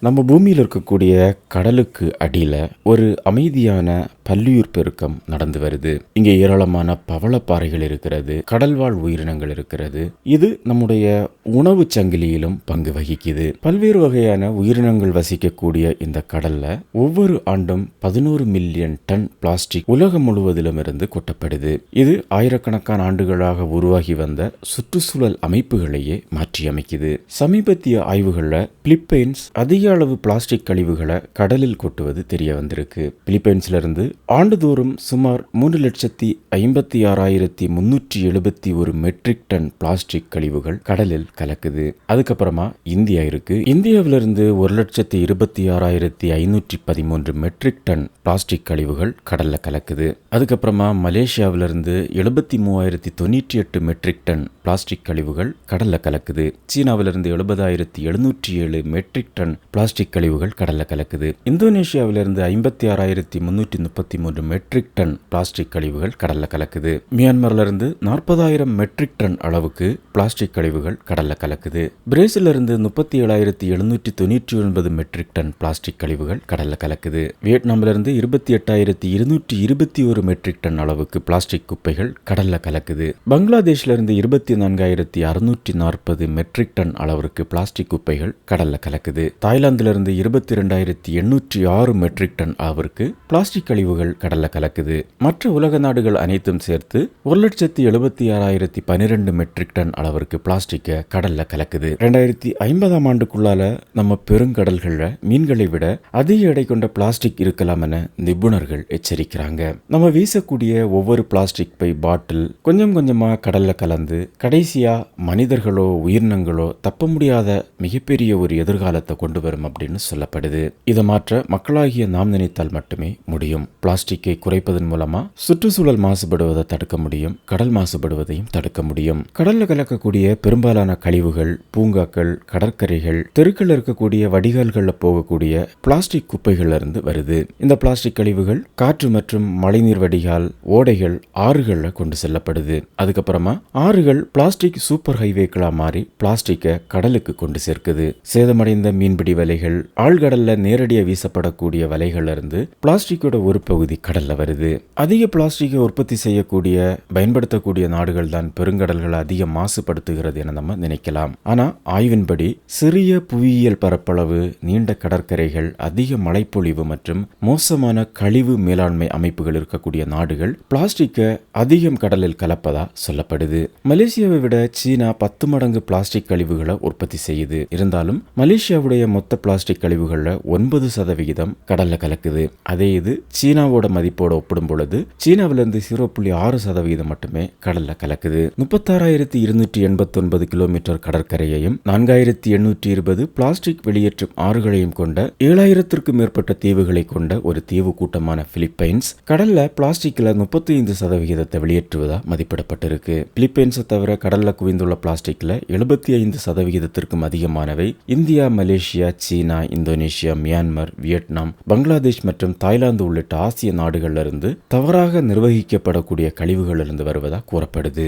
நம்ம பூமியில் இருக்கக்கூடிய கடலுக்கு அடியில் ஒரு அமைதியான பல்லுயிர் பெருக்கம் நடந்து வருது. இங்கே ஏராளமான பவளப்பாறைகள் இருக்கிறது கடல்வாழ் உயிரினங்கள் இருக்கிறது. இது நம்முடைய உணவு சங்கிலியிலும் பங்கு வகிக்குது. பல்வேறு வகையான உயிரினங்கள் வசிக்கக்கூடிய இந்த கடல்ல ஒவ்வொரு ஆண்டும் பதினோரு மில்லியன் டன் பிளாஸ்டிக் உலகம் முழுவதிலும் இருந்து கொட்டப்படுது. இது ஆயிரக்கணக்கான ஆண்டுகளாக உருவாகி வந்த சுற்றுச்சூழல் அமைப்புகளையே மாற்றியமைக்குது. சமீபத்திய ஆய்வுகளில் பிலிப்பைன்ஸ் அதிக அளவு பிளாஸ்டிக் கழிவுகளை கடலில் கொட்டுவது தெரிய வந்திருக்கு. பிலிப்பைன்ஸிலிருந்து ஆண்டுதோறும் சுமார் மூன்று லட்சத்தி ஐம்பத்தி ஆறாயிரத்தி முன்னூற்றி எழுபத்தி ஒரு மெட்ரிக் டன் பிளாஸ்டிக் கழிவுகள் கடலில் கலக்குது. அதுக்கப்புறமா இந்தியா இருக்கு. இந்தியாவிலிருந்து ஒரு லட்சத்தி இருபத்தி ஆறாயிரத்தி ஐநூற்றி பதிமூன்று மெட்ரிக் டன் பிளாஸ்டிக் கழிவுகள் கடல்ல கலக்குது. அதுக்கப்புறமா மலேசியாவிலிருந்து எழுபத்தி மூவாயிரத்தி தொண்ணூற்றி எட்டு மெட்ரிக் டன் பிளாஸ்டிக் கழிவுகள் கடல்ல கலக்குது. சீனாவிலிருந்து எழுபதாயிரத்தி எழுநூற்றி ஏழு மெட்ரிக் டன் பிளாஸ்டிக் கழிவுகள் கடல்ல கலக்குது. இந்தோனேஷியாவிலிருந்து ஐம்பத்தி ஆறாயிரத்தி முன்னூற்றி முப்பத்தி மூன்று மெட்ரிக் டன் பிளாஸ்டிக் கழிவுகள் கடல்ல கலக்குது. மியான்மர்ல இருந்து நாற்பதாயிரம் மெட்ரிக் டன் அளவுக்கு பிளாஸ்டிக் கழிவுகள் கடல்ல கலக்குது. பிரேசிலிருந்து முப்பத்தி ஏழாயிரத்தி எழுநூற்றி தொண்ணூற்றி ஒன்பது மெட்ரிக் டன் பிளாஸ்டிக் கழிவுகள் கடல்ல கலக்குது. வியட்நாமிலிருந்து இருபத்தி எட்டாயிரத்தி இருநூற்றி இருபத்தி ஒரு மெட்ரிக் டன் அளவுக்கு பிளாஸ்டிக் குப்பைகள் கடல்ல கலக்குது. பங்களாதேஷ்ல இருந்து இருபத்தி நான்காயிரத்தி அறுநூற்றி நாற்பது மெட்ரிக் டன் அளவிற்கு பிளாஸ்டிக் குப்பைகள் கடல்ல கலக்குது. தாய்லாந்துல இருந்து இருபத்தி இரண்டாயிரத்தி எண்ணூற்றி ஆறு மெட்ரிக் டன் அளவிற்கு பிளாஸ்டிக் கழிவுகள் கடல்ல கலக்குது. மற்ற உலக நாடுகள் அனைத்தும் சேர்த்து ஒரு லட்சத்தி எழுபத்தி ஆறாயிரத்தி பனிரெண்டு மெட்ரிக் டன் அளவிற்கு பிளாஸ்டிக்கை கடல்ல கலக்குது. ரெண்டாயிரத்தி ஐம்பதாம் ஆண்டுக்குள்ளால நம்ம பெருங்கடல்கள்ல மீன்களை விட அதிக எடை கொண்ட பிளாஸ்டிக் இருக்கலாம் என நிபுணர்கள் எச்சரிக்கிறாங்க. நம்ம வீசக்கூடிய ஒவ்வொரு பிளாஸ்டிக் பை பாட்டில் கொஞ்சம் கொஞ்சமா கடல்ல கலந்து கடைசியாக மனிதர்களோ உயிரினங்களோ தப்ப முடியாத மிகப்பெரிய ஒரு எதிர்காலத்தை கொண்டு வரும் அப்படின்னு சொல்லப்படுது. இதை மாற்ற மக்களாகிய நாம் நினைத்தால் மட்டுமே முடியும். பிளாஸ்டிக்கை குறைப்பதன் மூலமா சுற்றுச்சூழல் மாசுபடுவதை தடுக்க முடியும். கடல் மாசுபடுவதையும் தடுக்க முடியும். கடல்ல கலக்கக்கூடிய பெரும்பாலான கழிவுகள் பூங்காக்கள் கடற்கரைகள் தெருக்கள் இருக்கக்கூடிய வடிகால்களில் போகக்கூடிய பிளாஸ்டிக் குப்பைகள்ல இருந்து வருது. இந்த பிளாஸ்டிக் கழிவுகள் காற்று மற்றும் மழைநீர் வடிகால் ஓடைகள் ஆறுகள்ல கொண்டு செல்லப்படுது. அதுக்கப்புறமா ஆறுகள் பிளாஸ்டிக் சூப்பர் ஹைவேக்களா மாறி பிளாஸ்டிக்கை கடலுக்கு கொண்டு சேர்க்குது. சேதமடைந்த மீன்பிடி வலைகள் ஆழ்கடல்ல நேரடியாக வீசப்படக்கூடிய வலைகள்ல இருந்து பிளாஸ்டிக்கோட ஒரு பகுதி கடல்ல வருது. அதிக பிளாஸ்டிக்கை உற்பத்தி செய்யக்கூடிய பயன்படுத்தக்கூடிய நாடுகள் தான் பெருங்கடல்களை அதிக மாசுபடுத்துகிறது என நம்ம நினைக்கலாம். ஆனா ஆய்வின்படி சிறிய புவியியல் பரப்பளவு நீண்ட கடற்கரைகள் அதிக மழைப்பொழிவு மற்றும் மோசமான கழிவு மேலாண்மை அமைப்புகள் இருக்கக்கூடிய நாடுகள் பிளாஸ்டிக்கை அதிகம் கடலில் கலப்பதா சொல்லப்படுது. மலேசிய மலேசியாவை விட சீனா பத்து மடங்கு பிளாஸ்டிக் கழிவுகளை உற்பத்தி செய்யுது. இருந்தாலும் மலேசியாவுடைய மொத்த பிளாஸ்டிக் கழிவுகளில் ஒன்பது சதவிகிதம் கடல்ல கலக்குது. அதே இது சீனாவோட மதிப்போட ஒப்பிடும் பொழுது சீனாவிலிருந்து ஜீரோ புள்ளி ஆறு சதவிகிதம் மட்டுமே கடல்ல கலக்குது. முப்பத்தாறாயிரத்தி இருநூற்றி எண்பத்தி ஒன்பது கிலோமீட்டர் கடற்கரையையும் நான்காயிரத்தி எண்ணூற்றி இருபது பிளாஸ்டிக் வெளியேற்றும் ஆறுகளையும் கொண்ட ஏழாயிரத்திற்கும் மேற்பட்ட தீவுகளை கொண்ட ஒரு தீவு கூட்டமான பிலிப்பைன்ஸ் கடல்ல பிளாஸ்டிக்ல முப்பத்தி ஐந்து சதவிகிதத்தை வெளியேற்றுவதா மதிப்பிடப்பட்டிருக்கு. பிலிப்பைன்ஸை தவிர கடல்ல குவிந்துள்ள பிளாஸ்டிக்கில் எழுபத்தி ஐந்து சதவிகிதத்திற்கும் அதிகமானவை India Malaysia China Indonesia Myanmar Vietnam Bangladesh மற்றும் தாய்லாந்து உள்ளிட்ட ஆசிய நாடுகளிலிருந்து தவறாக நிர்வகிக்கப்படக்கூடிய கழிவுகளிலிருந்து வருவதாக கூறப்படுது.